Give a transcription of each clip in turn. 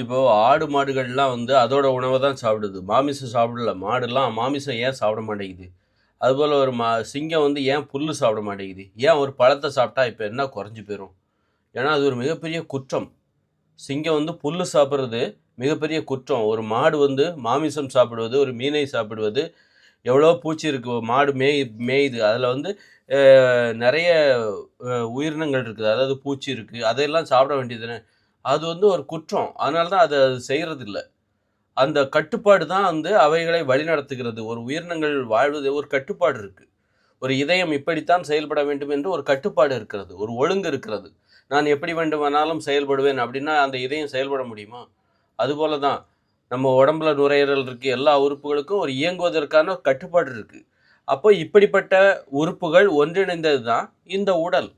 இப்போது ஆடு மாடுகள்லாம் வந்து அதோட உணவை தான் சாப்பிடுது. மாமிசம் சாப்பிடல. மாடுலாம் மாமிசம் ஏன் சாப்பிட மாட்டேங்குது? அதுபோல் ஒரு மா சிங்கம் வந்து ஏன் புல் சாப்பிட மாட்டேங்குது? ஏன் ஒரு பழத்தை சாப்பிட்டா இப்போ என்ன குறைஞ்சி போயிடும் ஏன்னா அது ஒரு மிகப்பெரிய குற்றம். சிங்கம் வந்து புல் சாப்பிட்றது மிகப்பெரிய குற்றம். ஒரு மாடு வந்து மாமிசம் சாப்பிடுவது ஒரு மீனை சாப்பிடுவது எவ்வளோ பூச்சி இருக்குது மாடு மேய் மேயுது. அதில் வந்து நிறைய உயிரினங்கள் இருக்குது. அதாவது பூச்சி இருக்குது அதையெல்லாம் சாப்பிட வேண்டியதுன்னு அது வந்து ஒரு குற்றம். அதனால தான் அதை செய்கிறது இல்லை அந்த கட்டுப்பாடு தான் வந்து அவைகளை வழிநடத்துகிறது. ஒரு உயிரினங்கள் வாழ்வது ஒரு கட்டுப்பாடு இருக்குது ஒரு இதயம் இப்படித்தான் செயல்பட வேண்டும் என்று ஒரு கட்டுப்பாடு இருக்கிறது. ஒரு ஒழுங்கு இருக்கிறது. நான் எப்படி வேண்டுமானாலும் செயல்படுவேன் அப்படின்னா அந்த இதயம் செயல்பட முடியுமா? அதுபோல தான் நம்ம உடம்புல நுரையீரல் இருக்குது எல்லா உறுப்புகளுக்கும் ஒரு இயங்குவதற்கான கட்டுப்பாடு இருக்குது அப்போ இப்படிப்பட்ட உறுப்புகள் ஒன்றிணைந்தது தான் இந்த உடல்.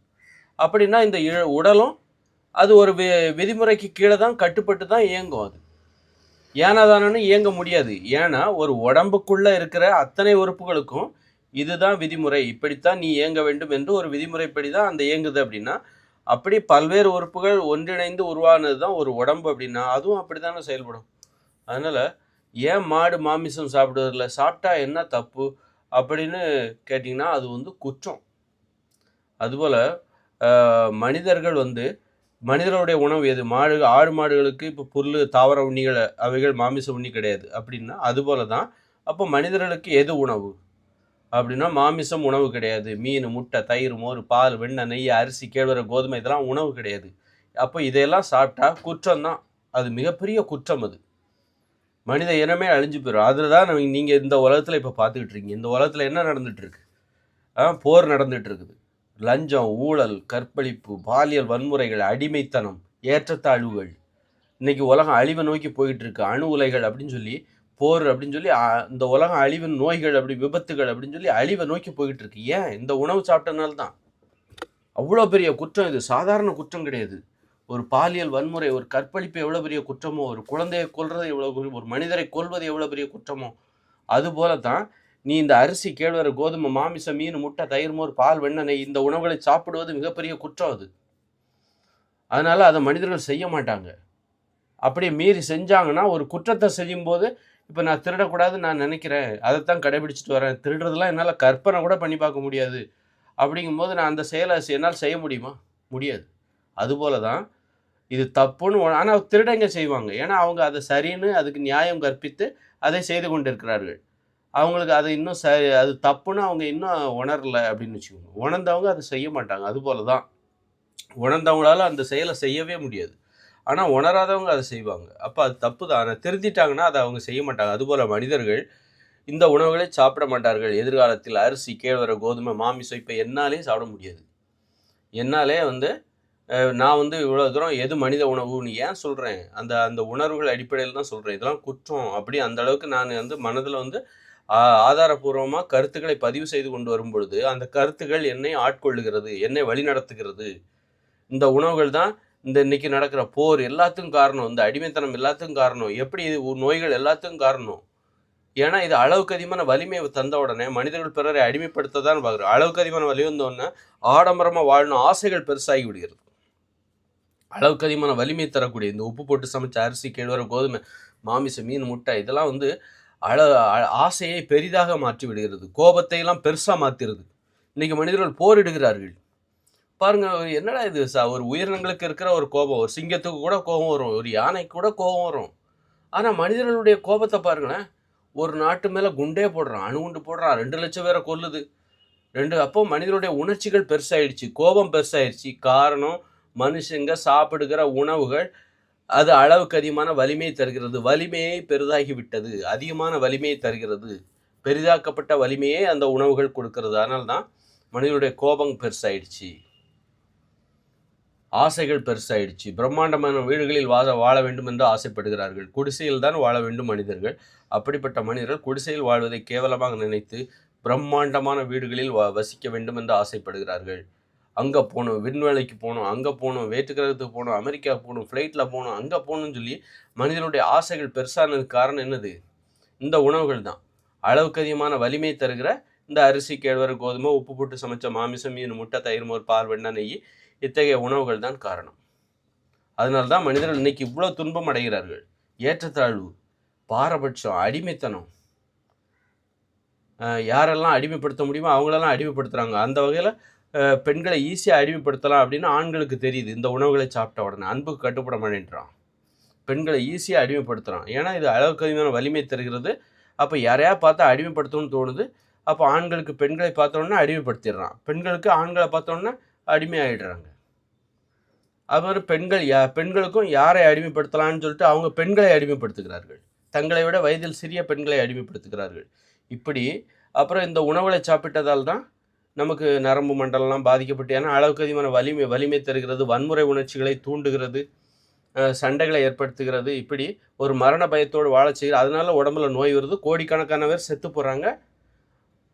அப்படின்னா இந்த இழ- உடலும் அது ஒரு வி விதிமுறைக்கு கீழே தான் கட்டுப்பட்டு தான் இயங்கும் அது. ஏனா தானன்னு இயங்க முடியாது. ஏன்னா ஒரு உடம்புக்குள்ளே இருக்கிற அத்தனை உறுப்புகளுக்கும் இதுதான் விதிமுறை. இப்படித்தான் நீ இயங்க வேண்டும் என்று ஒரு விதிமுறைப்படி தான் அந்த இயங்குது அப்படின்னா அப்படி பல்வேறு உறுப்புகள் ஒன்றிணைந்து உருவானது தான் ஒரு உடம்பு அப்படின்னா அதுவும் அப்படி தானே செயல்படும். அதனால் ஏன் மாடு மாமிசம் சாப்பிடுவதில்ல சாப்பிட்டா என்ன தப்பு அப்படின்னு கேட்டிங்கன்னா அது வந்து குற்றம். அதுபோல் மனிதர்கள் வந்து மனிதர்களுடைய உணவு எது? மாடு ஆடு மாடுகளுக்கு இப்போ புல் தாவர உண்ணிகள் அவைகள் மாமிச உண்ணி கிடையாது. அப்படின்னா அதுபோல தான் அப்போ மனிதர்களுக்கு எது உணவு? அப்படின்னா மாமிசம் உணவு கிடையாது. மீன் முட்டை தயிர் மோர் பால் வெண்ணெய் நெய் அரிசி கேழ்வரை கோதுமை இதெல்லாம் உணவு கிடையாது. அப்போ இதையெல்லாம் சாப்பிட்டா குற்றம் தான் அது மிகப்பெரிய குற்றம் அது. மனித இனமே அழிஞ்சு போயிடும் அதில் தான் நீங்கள் இந்த உலகத்தில் இப்போ பார்த்துக்கிட்டு இருக்கீங்க. இந்த உலகத்தில் என்ன நடந்துகிட்ருக்கு போர் நடந்துட்டு இருக்குது. லஞ்சம் ஊழல் கற்பழிப்பு பாலியல் வன்முறைகள் அடிமைத்தனம் ஏற்றத்தாழ்வுகள். இன்றைக்கி உலகம் அழிவை நோக்கி போயிட்டு இருக்கு அணு உலைகள் அப்படின்னு சொல்லி போர் அப்படின்னு சொல்லி இந்த உலகம் அழிவின் நோய்கள் அப்படி விபத்துகள் அப்படின்னு சொல்லி அழிவை நோக்கி போயிட்டு இருக்கு ஏன்? இந்த உணவு சாப்பிட்டனால தான் அவ்வளோ பெரிய குற்றம் இது. சாதாரண குற்றம் கிடையாது. ஒரு பாலியல் வன்முறை ஒரு கற்பழிப்பு எவ்வளோ பெரிய குற்றமோ ஒரு குழந்தையை கொல்றது எவ்வளோ ஒரு மனிதரை கொல்வது எவ்வளோ பெரிய குற்றமோ அதுபோல தான் நீ இந்த அரிசி கேழ்வரை கோதுமை மாமிசம் மீன் முட்டை தயிர் மோர் பால் வெண்ணெய் நெய் இந்த உணவுகளை சாப்பிடுவது மிகப்பெரிய குற்றம் அது. அதனால அதை மனிதர்கள் செய்ய மாட்டாங்க. அப்படியே மீறி செஞ்சாங்கன்னா ஒரு குற்றத்தை செய்யும்போது இப்போ நான் திருடக்கூடாதுன்னு நான் நினைக்கிறேன். அதைத்தான் கடைபிடிச்சிட்டு வரேன். திருடுறதுலாம் என்னால் கற்பனை கூட பண்ணி பார்க்க முடியாது. அப்படிங்கும்போது நான் அந்த செயலை செ- என்னால் செய்ய முடியுமா? முடியாது. அதுபோல தான் இது தப்புன்னு ஆனால் திருடங்க செய்வாங்க. ஏன்னா அவங்க அதை சரின்னு அதுக்கு நியாயம் கற்பித்து அதை செய்து கொண்டிருக்கிறார்கள். அவங்களுக்கு அது இன்னும் ச அது தப்புன்னு அவங்க இன்னும் உணரல அப்படின்னு வச்சுக்கோங்க. உணர்ந்தவங்க அதை செய்ய மாட்டாங்க. அதுபோல தான் உணர்ந்தவங்களால அந்த செயலை செய்யவே முடியாது. ஆனால் உணராதவங்க அதை செய்வாங்க. அப்போ அது தப்பு தான் ஆனால் திருந்திட்டாங்கன்னா அதை அவங்க செய்ய மாட்டாங்க. அதுபோல் மனிதர்கள் இந்த உணவுகளை சாப்பிட மாட்டார்கள். எதிர்காலத்தில் அரிசி கேழ்வரை கோதுமை மாமிசம் இப்போ என்னாலே சாப்பிட முடியாது. என்னாலே வந்து நான் வந்து இவ்வளோ தூரம் எது மனித உணவுன்னு ஏன் சொல்கிறேன் அந்த அந்த உணர்வுகள் அடிப்படையில் தான் சொல்கிறேன் இதெல்லாம் குற்றம். அப்படி அந்த அளவுக்கு நான் வந்து மனதில் வந்து ஆதாரபூர்வமாக கருத்துக்களை பதிவு செய்து கொண்டு வரும் பொழுது அந்த கருத்துக்கள் என்னை ஆட்கொள்ளுகிறது என்னை வழிநடத்துகிறது. இந்த உணவுகள் தான் இந்த இன்னைக்கு நடக்கிற போர் எல்லாத்துக்கும் காரணம் இந்த அடிமைத்தனம் எல்லாத்துக்கும் காரணம் எப்படி இது நோய்கள் எல்லாத்துக்கும் காரணம். ஏன்னா இது அளவுக்கு அதிகமான வலிமையை தந்த உடனே மனிதர்கள் பிறரை அடிமைப்படுத்த தான் பார்க்குறோம் அளவுக்கு அதிகமான வலி வந்தோடனே ஆடம்பரமாக வாழணும் ஆசைகள் பெருசாகி விடுகிறது. அளவுக்கு அதிகமான வலிமை தரக்கூடிய இந்த உப்பு போட்டு சமைச்ச அரிசி கேழ்வர கோதுமை மாமிசம் மீன் முட்டை இதெல்லாம் வந்து அழ அ- ஆசையை பெரிதாக மாற்றி விடுகிறது. கோபத்தை எல்லாம் பெருசாக மாற்றுறது இன்னைக்கு மனிதர்கள் போரிடுகிறார்கள். பாருங்க என்னடா இது சார் ஒரு உயிரினங்களுக்கு இருக்கிற ஒரு கோபம் ஒரு சிங்கத்துக்கு கூட கோபம் வரும் ஒரு யானைக்கு கூட கோபம் வரும். ஆனால் மனிதர்களுடைய கோபத்தை பாருங்களேன் ஒரு நாட்டு மேலே குண்டே போடுறான் அணுகுண்டு போடுறான் ரெண்டு லட்சம் பேரை கொல்லுது. ரெண்டு அப்போ மனிதனுடைய உணர்ச்சிகள் பெருசாயிடுச்சு கோபம் பெருசாயிடுச்சு. காரணம் மனுஷங்க சாப்பிடுகிற உணவுகள் அது அளவுக்கு அதிகமான வலிமையை தருகிறது. வலிமையை பெரிதாகி விட்டது அதிகமான வலிமையை தருகிறது. பெரிதாக்கப்பட்ட வலிமையை அந்த உணவுகள் கொடுக்கிறது. அதனால தான் மனிதனுடைய கோபம் பெருசாயிடுச்சு. ஆசைகள் பெருசாயிடுச்சு. பிரம்மாண்டமான வீடுகளில் வாழ வாழ வேண்டும் என்று ஆசைப்படுகிறார்கள். குடிசையில் தான் வாழ வேண்டும் மனிதர்கள். அப்படிப்பட்ட மனிதர்கள் குடிசையில் வாழ்வதை கேவலமாக நினைத்து பிரம்மாண்டமான வீடுகளில் வ வசிக்க வேண்டும் என்று ஆசைப்படுகிறார்கள். அங்கே போகணும் விண்வெளிக்கு போகணும் அங்கே போகணும் வேற்றுக்கிரகத்துக்கு போகணும் அமெரிக்கா போகணும் ஃப்ளைட்டில் போகணும் அங்கே போகணும்னு சொல்லி மனிதனுடைய ஆசைகள் பெருசானதுக்கு காரணம் என்னது? இந்த உணவுகள் தான். அளவுக்கு அதிகமான வலிமை தருகிற இந்த அரிசி கேழ்வரை கோதுமை உப்பு போட்டு சமைச்ச மாமிசம் மீன் முட்டை தயிர் மோர் பால் வெண்ணெய் நெய் இத்தகைய உணவுகள் தான் காரணம். அதனால தான் மனிதர்கள் இன்னைக்கு இவ்வளோ துன்பம் அடைகிறார்கள். ஏற்றத்தாழ்வு பாரபட்சம் அடிமைத்தனம். யாரெல்லாம் அடிமைப்படுத்த முடியுமோ அவங்களெல்லாம் அடிமைப்படுத்துகிறாங்க அந்த வகையில் பெண்களை ஈஸியாக அடிமைப்படுத்தலாம் அப்படின்னு ஆண்களுக்கு தெரியுது. இந்த உணவுகளை சாப்பிட்ட உடனே அன்புக்கு கட்டுப்பட மாட்டேன்றான். பெண்களை ஈஸியாக அடிமைப்படுத்துகிறான் ஏன்னா இது அளவுக்கு அதிகமான வலிமை தருகிறது. அப்போ யாரையா பார்த்தா அடிமைப்படுத்தணும்னு தோணுது அப்போ ஆண்களுக்கு பெண்களை பார்த்தோன்னே அடிமைப்படுத்திடுறான். பெண்களுக்கு ஆண்களை பார்த்தோன்னே அடிமை ஆகிடுறாங்க மாதிரி பெண்கள் யா பெண்களுக்கும் யாரை அடிமைப்படுத்தலாம்னு சொல்லிட்டு அவங்க பெண்களை அடிமைப்படுத்துகிறார்கள். தங்களை விட வயதில் சிறிய பெண்களை அடிமைப்படுத்துகிறார்கள். இப்படி அப்புறம் இந்த உணவுகளை சாப்பிட்டதால் தான் நமக்கு நரம்பு மண்டலம்லாம் பாதிக்கப்பட்டு ஏன்னா அளவுக்கு அதிகமான வலிமை வலிமை தருகிறது வன்முறை உணர்ச்சிகளை தூண்டுகிறது சண்டைகளை ஏற்படுத்துகிறது. இப்படி ஒரு மரண பயத்தோடு வாழ செய்கிறது அதனால உடம்புல நோய் வருது. கோடிக்கணக்கான பேர் செத்து போகிறாங்க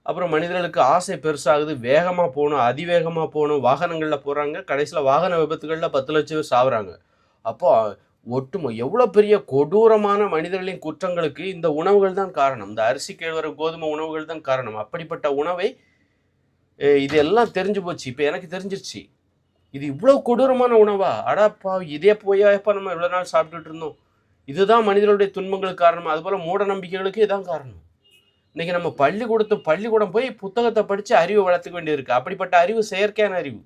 அப்புறம் மனிதர்களுக்கு ஆசை பெருசாகுது. வேகமாக போகணும் அதிவேகமாக போகணும். வாகனங்களில் போகிறாங்க கடைசியில் வாகன விபத்துகளில் பத்து லட்சம் பேர் சாகுறாங்க அப்போ ஒட்டுமொ எவ்வளோ பெரிய கொடூரமான மனிதர்களின் குற்றங்களுக்கு இந்த உணவுகள் தான் காரணம். இந்த அரிசி கேழ்வர கோதுமை உணவுகள் தான் காரணம். அப்படிப்பட்ட உணவை இது எல்லாம் தெரிஞ்சு போச்சு. இப்போ எனக்கு தெரிஞ்சிருச்சு. இது இவ்வளோ கொடூரமான உணவா? அடாப்பா இதே போயாப்பா நம்ம இவ்வளோ நாள் சாப்பிட்டுட்டு இருந்தோம். இதுதான் மனிதர்களுடைய துன்பங்களுக்கு காரணம். அதுபோல் மூட நம்பிக்கைகளுக்கு இதான் காரணம். இன்னைக்கு நம்ம பள்ளிக்கூடத்து பள்ளிக்கூடம் போய் புத்தகத்தை படித்து அறிவை வளர்த்துக்க வேண்டியிருக்கு. அப்படிப்பட்ட அறிவு செயற்கையான அறிவு.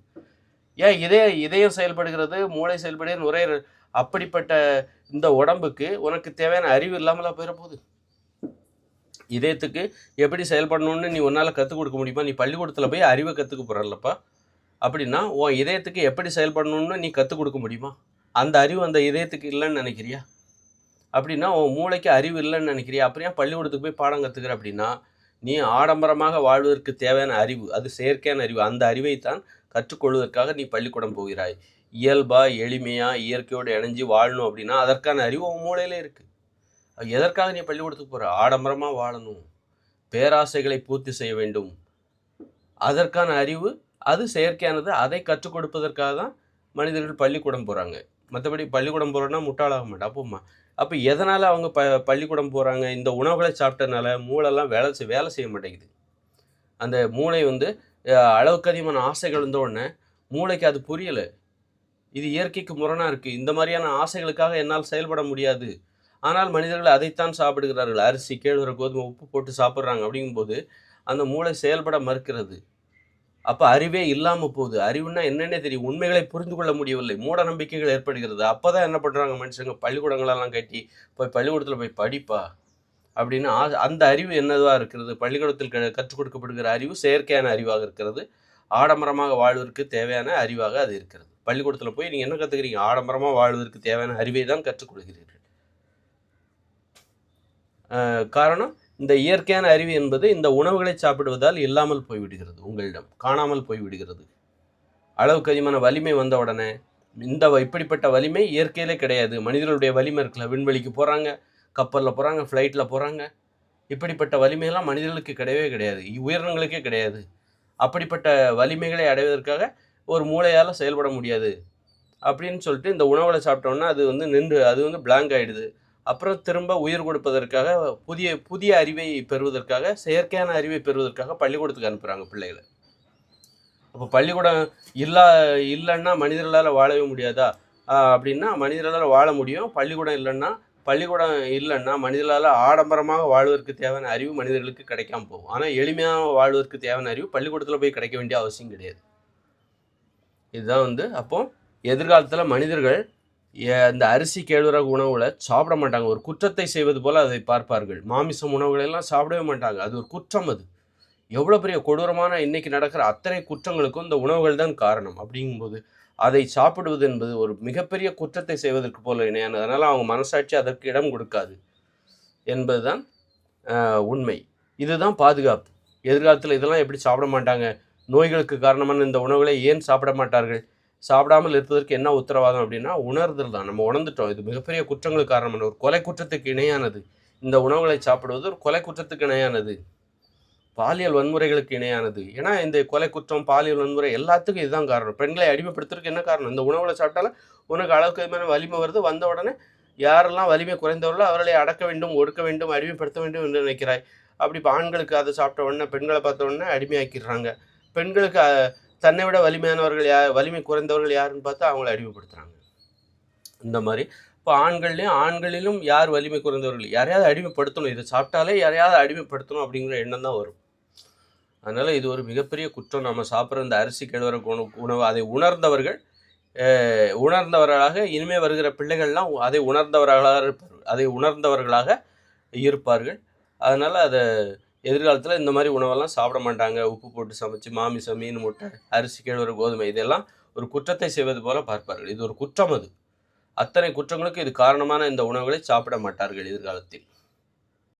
ஏன் இதய இதயம் செயல்படுகிறது மூளை செயல்படுகிறது நுரையீரல் அப்படிப்பட்ட இந்த உடம்புக்கு உனக்கு தேவையான அறிவு இல்லாமலா போயிட போகுது? இதயத்துக்கு எப்படி செயல்படணும்னு நீ உன்னால் கற்றுக் கொடுக்க முடியுமா? நீ பள்ளிக்கூடத்தில் போய் அறிவை கற்றுக்க போகிறல்லப்பா அப்படின்னா உன் இதயத்துக்கு எப்படி செயல்படணும்னு நீ கற்றுக் கொடுக்க முடியுமா? அந்த அறிவு அந்த இதயத்துக்கு இல்லைன்னு நினைக்கிறியா? அப்படின்னா உன் மூளைக்கு அறிவு இல்லைன்னு நினைக்கிறியா? அப்படியா பள்ளிக்கூடத்துக்கு போய் பாடம் கற்றுக்கிற அப்படின்னா நீ ஆடம்பரமாக வாழ்வதற்கு தேவையான அறிவு அது செயற்கையான அறிவு அந்த அறிவை தான் கற்றுக்கொள்வதற்காக நீ பள்ளிக்கூடம் போகிறாய். இயல்பாக எளிமையாக இயற்கையோடு இணைஞ்சு வாழணும் அப்படின்னா அதற்கான அறிவு உன் மூளையிலே இருக்குது எதற்காக நீ பள்ளிக்கூடத்துக்கு போகிற ஆடம்பரமாக வாழணும். பேராசைகளை பூர்த்தி செய்ய வேண்டும். அதற்கான அறிவு அது செயற்கையானது அதை கற்றுக் கொடுப்பதற்காக தான் மனிதர்கள் பள்ளிக்கூடம் போகிறாங்க மற்றபடி பள்ளிக்கூடம் போகிறோன்னா முட்டாளாக மாட்டேன் அப்போம்மா அப்போ எதனால் அவங்க ப பள்ளிக்கூடம் போகிறாங்க இந்த உணவுகளை சாப்பிட்டனால மூளைலாம் வேலை செய் வேலை செய்ய மாட்டேங்குது. அந்த மூளை வந்து அளவுக்கு அதிகமான ஆசைகள் வந்த உடனே மூளைக்கு அது புரியலை. இது இயற்கைக்கு முரணாக இருக்குது இந்த மாதிரியான ஆசைகளுக்காக என்னால் செயல்பட முடியாது. ஆனால் மனிதர்கள் அதைத்தான் சாப்பிடுகிறார்கள். அரிசி கேழ்வரை கோதுமை உப்பு போட்டு சாப்பிட்றாங்க. அப்படிங்கும்போது அந்த மூளை செயல்பட மறுக்கிறது. அப்போ அறிவே இல்லாமல் போகுது. அறிவுன்னா என்னென்ன தெரியும். உண்மைகளை புரிந்து கொள்ள முடியவில்லை. மூட நம்பிக்கைகள் ஏற்படுகிறது. அப்போ தான் என்ன பண்ணுறாங்க மனுஷங்க? பள்ளிக்கூடங்களெல்லாம் கட்டி போய் பள்ளிக்கூடத்தில் போய் படிப்பா? அப்படின்னு ஆ- அந்த அறிவு என்னதுவாக இருக்கிறது? பள்ளிக்கூடத்தில் க கற்றுக் கொடுக்கப்படுகிற அறிவு செயற்கையான அறிவாக இருக்கிறது. ஆடம்பரமாக வாழ்வதற்கு தேவையான அறிவாக அது இருக்கிறது. பள்ளிக்கூடத்தில் போய் நீங்கள் என்ன கற்றுக்கிறீங்க ஆடம்பரமாக வாழ்வதற்கு தேவையான அறிவை தான் கற்றுக் கொடுக்கிறீர்கள் காரணம் இந்த இயற்கையான அறிவு என்பது இந்த உணவுகளை சாப்பிடுவதால் இல்லாமல் போய்விடுகிறது உங்களிடம் காணாமல் போய்விடுகிறது. அளவுக்கு அதிகமான வலிமை வந்த உடனே இந்த வ- இப்படிப்பட்ட வலிமை இயற்கையிலே கிடையாது. மனிதர்களுடைய வலிமை இருக்குல்ல விண்வெளிக்கு போகிறாங்க கப்பலில் போகிறாங்க ஃப்ளைட்டில் போகிறாங்க இப்படிப்பட்ட வலிமையெல்லாம் மனிதர்களுக்கு கிடையவே கிடையாது உயிரினங்களுக்கே கிடையாது. அப்படிப்பட்ட வலிமைகளை அடைவதற்காக ஒரு மூளையால் செயல்பட முடியாது. அப்படின்னு சொல்லிட்டு இந்த உணவுகளை சாப்பிட்டோன்னா அது வந்து நின்று அது வந்து பிளாங்க் ஆகிடுது அப்புறம் திரும்ப உயிர் கொடுப்பதற்காக புதிய புதிய அறிவை பெறுவதற்காக செயற்கையான அறிவை பெறுவதற்காக பள்ளிக்கூடத்துக்கு அனுப்புகிறாங்க பிள்ளைகளை. அப்போ பள்ளிக்கூடம் இல்லா இல்லைன்னா மனிதர்களால் வாழவே முடியாதா? அப்படின்னா மனிதர்களால் வாழ முடியும். பள்ளிக்கூடம் இல்லைன்னா பள்ளிக்கூடம் இல்லைன்னா மனிதர்களால் ஆடம்பரமாக வாழ்வதற்கு தேவையான அறிவு மனிதர்களுக்கு கிடைக்காம போகும். ஆனால் எளிமையாக வாழ்வதற்கு தேவையான அறிவு பள்ளிக்கூடத்தில் போய் கிடைக்க வேண்டிய அவசியம் கிடையாது. இதுதான் வந்து அப்போ எதிர்காலத்தில் மனிதர்கள் இந்த அரிசி கேழ்வரகு உணவுகளை சாப்பிட மாட்டாங்க. ஒரு குற்றத்தை செய்வது போல அதை பார்ப்பார்கள். மாமிசம் உணவுகளெல்லாம் சாப்பிடவே மாட்டாங்க. அது ஒரு குற்றம் அது. எவ்வளோ பெரிய கொடூரமான இன்னைக்கு நடக்கிற அத்தனை குற்றங்களுக்கும் இந்த உணவுகள் தான் காரணம். அப்படிங்கும்போது அதை சாப்பிடுவது என்பது ஒரு மிகப்பெரிய குற்றத்தை செய்வதற்கு போல இணையானது. அதனால் அவங்க மனசாட்சி அதற்கு இடம் கொடுக்காது என்பதுதான் உண்மை. இதுதான் பாதுகாப்பு. எதிர்காலத்தில் இதெல்லாம் எப்படி சாப்பிட மாட்டாங்க? நோய்களுக்கு காரணமான இந்த உணவுகளை ஏன் சாப்பிட மாட்டார்கள்? சாப்பிடாமல் இருப்பதற்கு என்ன உத்தரவாதம் அப்படின்னா உணர்தல் தான். நம்ம உணர்ந்துட்டோம். இது மிகப்பெரிய குற்றங்களுக்கு காரணமான ஒரு கொலை குற்றத்துக்கு இணையானது. இந்த உணவுகளை சாப்பிடுவது ஒரு கொலை குற்றத்துக்கு இணையானது. பாலியல் வன்முறைகளுக்கு இணையானது. ஏன்னா இந்த கொலை குற்றம் பாலியல் வன்முறை எல்லாத்துக்கும் இதுதான் காரணம். பெண்களை அடிமைப்படுத்துறதுக்கு என்ன காரணம்? இந்த உணவுகளை சாப்பிட்டாலும் உனக்கு அளவுக்கு அதிகமான வலிமை வருது. வந்த உடனே யாரெல்லாம் வலிமை குறைந்தவர்களோ அவர்களை அடக்க வேண்டும் ஒடுக்க வேண்டும் அடிமைப்படுத்த வேண்டும் என்று நினைக்கிறாய். அப்படி ஆண்களுக்கு அதை சாப்பிட்ட உடனே பெண்களை பார்த்த உடனே அடிமையாக்கிடுறாங்க. பெண்களுக்கு தன்னை விட வலிமையானவர்கள் யார் வலிமை குறைந்தவர்கள் யாருன்னு பார்த்தா அவங்கள அடிமைப்படுத்துறாங்க. இந்த மாதிரி. இப்போ ஆண்கள்லையும் ஆண்களிலும் யார் வலிமை குறைந்தவர்கள்? யாரையாவது அடிமைப்படுத்தணும். இதை சாப்பிட்டாலே யாரையாவது அடிமைப்படுத்தணும் அப்படிங்கிற எண்ணம் தான் வரும். அதனால் இது ஒரு மிகப்பெரிய குற்றம். நம்ம சாப்பிட்ற இந்த அரிசி கிழவர உணவு உணவு அதை உணர்ந்தவர்கள் உணர்ந்தவர்களாக இனிமே வருகிற பிள்ளைகள்லாம் அதை உணர்ந்தவர்களாக இருப்பார்கள் அதை உணர்ந்தவர்களாக இருப்பார்கள். அதனால் அதை எதிர்காலத்தில் இந்த மாதிரி உணவெல்லாம் சாப்பிட மாட்டாங்க. உப்பு போட்டு சமைச்சு மாமிசம் மீன் முட்டை அரிசி கிழவர கோதுமை இதெல்லாம் ஒரு குற்றத்தை செய்வது போல பார்ப்பார்கள். இது ஒரு குற்றம் அது. அத்தனை குற்றங்களுக்கு இது காரணமான இந்த உணவுகளை சாப்பிட மாட்டார்கள் எதிர்காலத்தில்.